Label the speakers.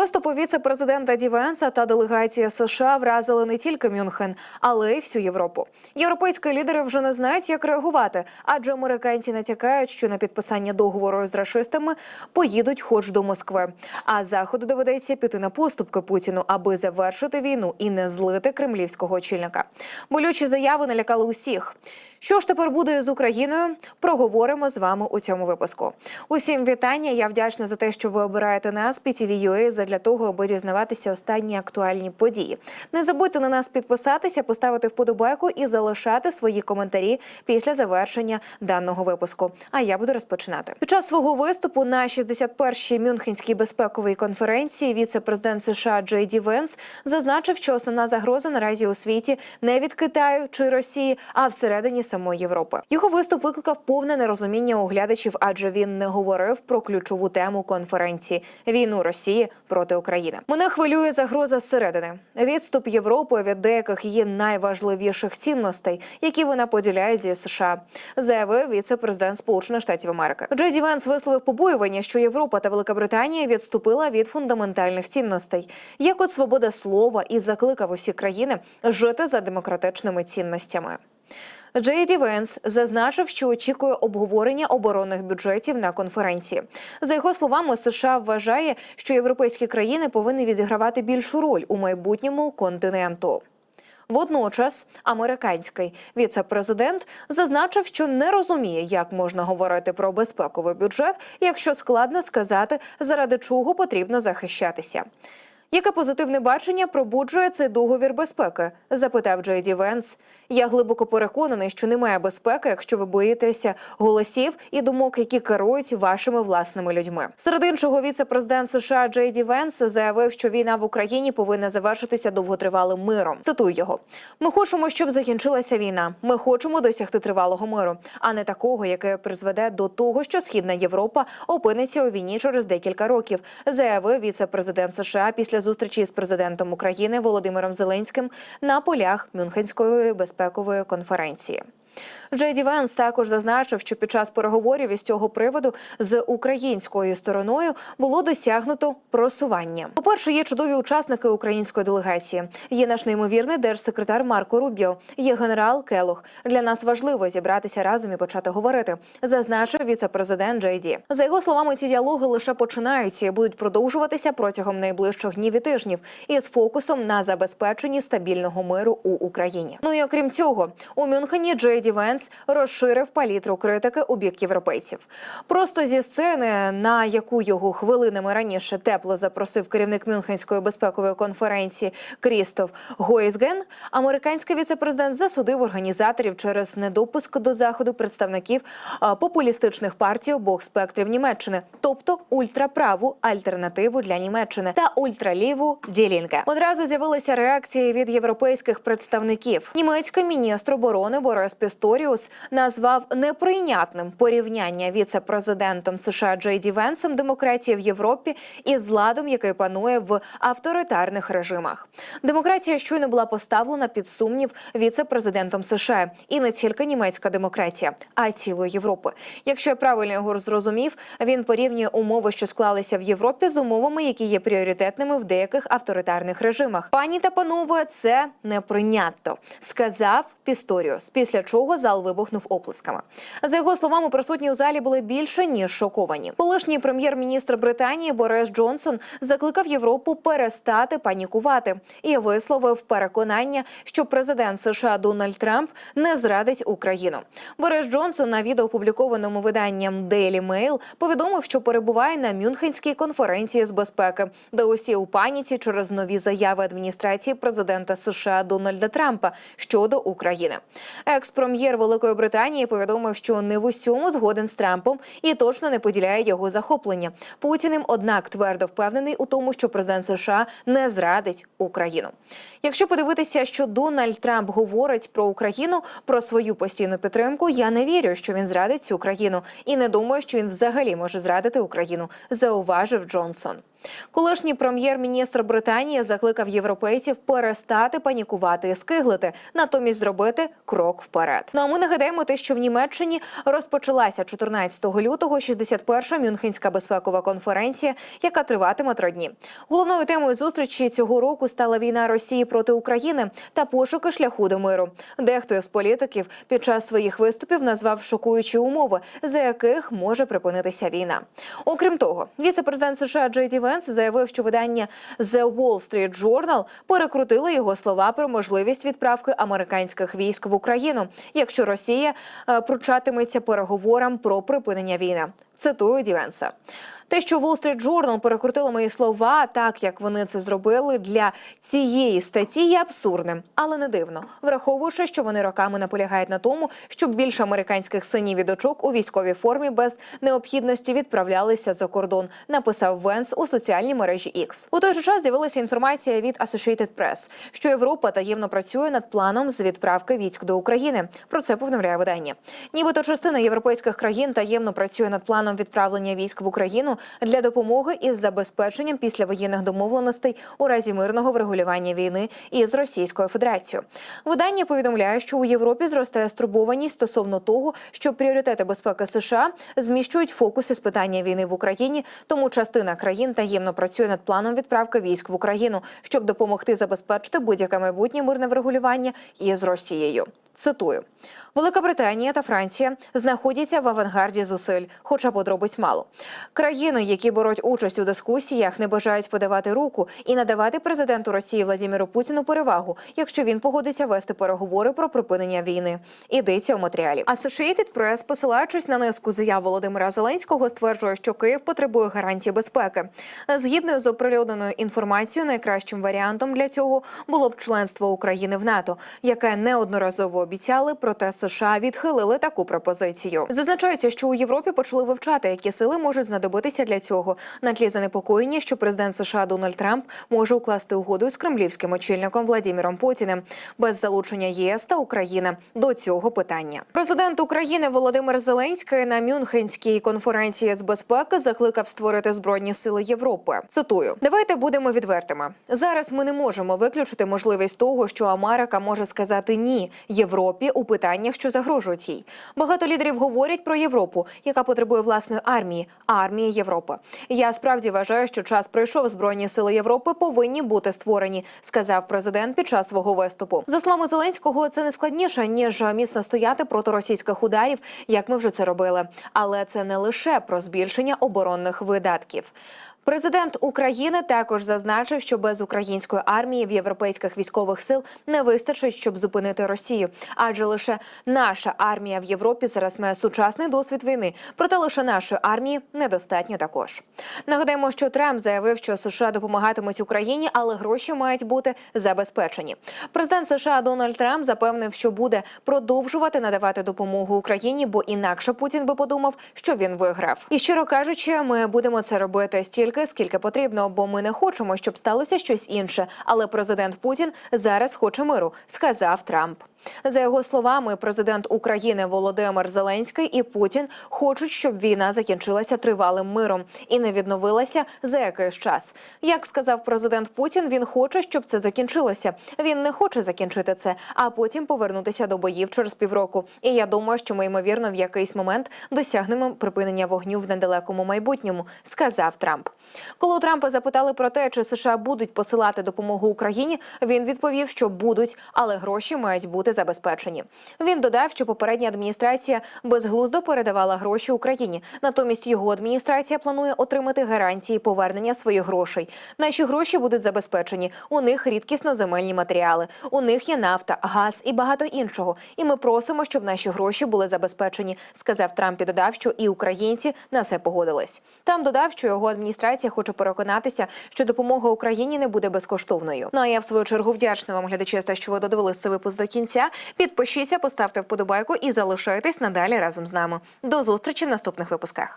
Speaker 1: Виступи віце-президента Ді Венса та делегація США вразили не тільки Мюнхен, але й всю Європу. Європейські лідери вже не знають, як реагувати, адже американці натякають, що на підписання договору з рашистами поїдуть хоч до Москви. А заходу доведеться піти на поступки Путіну, аби завершити війну і не злити кремлівського очільника. Болючі заяви налякали усіх. Що ж тепер буде з Україною? Проговоримо з вами у цьому випуску. Усім вітання. Я вдячна за те, що ви обираєте нас PTV.ua задля того, аби дізнаватися останні актуальні події. Не забудьте на нас підписатися, поставити вподобайку і залишати свої коментарі після завершення даного випуску. А я буду розпочинати. Під час свого виступу на 61-й Мюнхенській безпековій конференції віце-президент США Джей Ді Венс зазначив, що основна загроза наразі у світі не від Китаю чи Росії, а всередині самої Європи. Його виступ викликав повне нерозуміння у глядачів, адже він не говорив про ключову тему конференції війну Росії проти України. Мене хвилює загроза зсередини. Відступ Європи від деяких її найважливіших цінностей, які вона поділяє зі США, заявив віце-президент Сполучених Штатів Америки. Джей Ді Венс висловив побоювання, що Європа та Велика Британія відступила від фундаментальних цінностей, як от свобода слова, і закликав усі країни жити за демократичними цінностями. Джей Ді Венс зазначив, що очікує обговорення оборонних бюджетів на конференції. За його словами, США вважає, що європейські країни повинні відігравати більшу роль у майбутньому континенту. Водночас американський віце-президент зазначив, що не розуміє, як можна говорити про безпековий бюджет, якщо складно сказати, заради чого потрібно захищатися. Яке позитивне бачення пробуджує цей договір безпеки? запитав Джей Ді Венс. Я глибоко переконаний, що немає безпеки, якщо ви боїтеся голосів і думок, які керують вашими власними людьми. Серед іншого, віце-президент США Джей Ді Венс заявив, що війна в Україні повинна завершитися довготривалим миром. Цитую його: ми хочемо, щоб закінчилася війна. Ми хочемо досягти тривалого миру, а не такого, яке призведе до того, що Східна Європа опиниться у війні через декілька років, заявив віце-президент США після зустрічі з президентом України Володимиром Зеленським на полях Мюнхенської безпекової конференції. Джей Ді Венс також зазначив, що під час переговорів із цього приводу з українською стороною було досягнуто просування. По перше, є чудові учасники української делегації. Є наш неймовірний держсекретар Марко Рубіо, є генерал Келох. Для нас важливо зібратися разом і почати говорити. Зазначив віце-президент Джей Ді. За його словами, ці діалоги лише починаються і будуть продовжуватися протягом найближчих днів і тижнів із фокусом на забезпеченні стабільного миру у Україні. Ну і окрім цього, у Мюнхені Джей Ді Венс розширив палітру критики у бік європейців. Просто зі сцени, на яку його хвилинами раніше тепло запросив керівник Мюнхенської безпекової конференції Крістоф Гойсген, американський віцепрезидент засудив організаторів через недопуск до заходу представників популістичних партій обох спектрів Німеччини, тобто ультраправу альтернативу для Німеччини та ультраліву Ділінке. Одразу з'явилися реакції від європейських представників. Німецький міністр оборони Борис Пісторіус назвав неприйнятним порівняння віце-президентом США Джей Ді Венсом демократії в Європі із ладом, який панує в авторитарних режимах. Демократія щойно була поставлена під сумнів віце-президентом США і не тільки німецька демократія, а й цілої Європи. Якщо я правильно його зрозумів, він порівнює умови, що склалися в Європі, з умовами, які є пріоритетними в деяких авторитарних режимах. Пані та панове, це неприйнятно, сказав Пісторіус. Після чого зал вибухнув оплесками. За його словами, присутні у залі були більше ніж шоковані. Колишній прем'єр-міністр Британії Борис Джонсон закликав Європу перестати панікувати і висловив переконання, що президент США Дональд Трамп не зрадить Україну. Борис Джонсон на відео опублікованому виданням Daily Mail повідомив, що перебуває на Мюнхенській конференції з безпеки, де усі у паніці через нові заяви адміністрації президента США Дональда Трампа щодо України. Екс-прем'єр Великої Британії повідомив, що не в усьому згоден з Трампом і точно не поділяє його захоплення. Путіним, однак, твердо впевнений у тому, що президент США не зрадить Україну. Якщо подивитися, що Дональд Трамп говорить про Україну, про свою постійну підтримку, я не вірю, що він зрадить цю країну, і не думаю, що він взагалі може зрадити Україну, зауважив Джонсон. Колишній прем'єр-міністр Британії закликав європейців перестати панікувати і скиглити, натомість зробити крок вперед. Ну а ми нагадаємо те, що в Німеччині розпочалася 14 лютого 61-ша Мюнхенська безпекова конференція, яка триватиме три дні. Головною темою зустрічі цього року стала війна Росії проти України та пошуки шляху до миру. Дехто із політиків під час своїх виступів назвав шокуючі умови, за яких може припинитися війна. Окрім того, віце-президент США Джей Ді Венс заявив, що видання The Wall Street Journal перекрутило його слова про можливість відправки американських військ в Україну, якщо Росія е, пручатиметься переговорам про припинення війни. Цитую Ді Венса. Те, що Wall Street Journal перекрутило мої слова, так як вони це зробили для цієї статті, є абсурдним, але не дивно, враховуючи, що вони роками наполягають на тому, щоб більше американських синів і дочок у військовій формі без необхідності відправлялися за кордон. Написав Венс у соціальній мережі X. У той же час з'явилася інформація від Associated Press, що Європа таємно працює над планом з відправки військ до України. Про це повідомляє видання. Нібито частина європейських країн таємно працює над планом відправлення військ в Україну для допомоги із забезпеченням післявоєнних домовленостей у разі мирного врегулювання війни із Російською Федерацією. Видання повідомляє, що у Європі зростає стурбованість стосовно того, що пріоритети безпеки США зміщують фокуси з питання війни в Україні. Тому частина країн таємно працює над планом відправки військ в Україну, щоб допомогти забезпечити будь-яке майбутнє мирне врегулювання із Росією. Цитую: Велика Британія та Франція знаходяться в авангарді зусиль, хоча подробиць мало. Країни, які беруть участь у дискусіях, не бажають подавати руку і надавати президенту Росії Владимиру Путіну перевагу, якщо він погодиться вести переговори про припинення війни. Ідеться у матеріалі. Associated Press, посилаючись на низку заяв Володимира Зеленського, стверджує, що Київ потребує гарантії безпеки. Згідно з оприлюдненою інформацією, найкращим варіантом для цього було б членство України в НАТО, яке неодноразово обіцяли, проте США відхилили таку пропозицію. Зазначається, що у Європі почали вивчати, які сили можуть знадобитися для цього. На тлі занепокоєння, що президент США Дональд Трамп може укласти угоду з кремлівським очільником Владіміром Путіним без залучення ЄС та України до цього питання. Президент України Володимир Зеленський на Мюнхенській конференції з безпеки закликав створити збройні сили Європи. Цитую: давайте будемо відвертими. Зараз ми не можемо виключити можливість того, що Америка може сказати ні Європі у питаннях, що загрожують їй. Багато лідерів говорять про Європу, яка потребує власної армії, армії Європи. Я справді вважаю, що час прийшов. Збройні сили Європи повинні бути створені, сказав президент під час свого виступу. За словами Зеленського, це не складніше ніж міцно стояти проти російських ударів, як ми вже це робили. Але це не лише про збільшення оборонних видатків. Президент України також зазначив, що без української армії в європейських військових сил не вистачить, щоб зупинити Росію, адже лише наша армія в Європі зараз має сучасний досвід війни. Проте лише нашої армії недостатньо також. Нагадаємо, що Трамп заявив, що США допомагатимуть Україні, але гроші мають бути забезпечені. Президент США Дональд Трамп запевнив, що буде продовжувати надавати допомогу Україні, бо інакше Путін би подумав, що він виграв. І щиро кажучи, ми будемо це робити стільки, скільки потрібно, бо ми не хочемо, щоб сталося щось інше. Але президент Путін зараз хоче миру, сказав Трамп. За його словами, президент України Володимир Зеленський і Путін хочуть, щоб війна закінчилася тривалим миром і не відновилася за якийсь час. Як сказав президент Путін, він хоче, щоб це закінчилося. Він не хоче закінчити це, а потім повернутися до боїв через півроку. І я думаю, що ми ймовірно в якийсь момент досягнемо припинення вогню в недалекому майбутньому, сказав Трамп. Коли Трампа запитали про те, чи США будуть посилати допомогу Україні, він відповів, що будуть, але гроші мають бути забезпечені. Він додав, що попередня адміністрація безглуздо передавала гроші Україні. Натомість його адміністрація планує отримати гарантії повернення своїх грошей. Наші гроші будуть забезпечені. У них рідкісно земельні матеріали. У них є нафта, газ і багато іншого. І ми просимо, щоб наші гроші були забезпечені. Сказав Трамп і додав, що і українці на це погодились. Там додав, що його адміністрація хоче переконатися, що допомога Україні не буде безкоштовною. Ну а я в свою чергу вдячна вам, глядачі, за те, що ви додивились цей випуск до кінця. Підпишіться, поставте вподобайку і залишайтесь надалі разом з нами. До зустрічі в наступних випусках.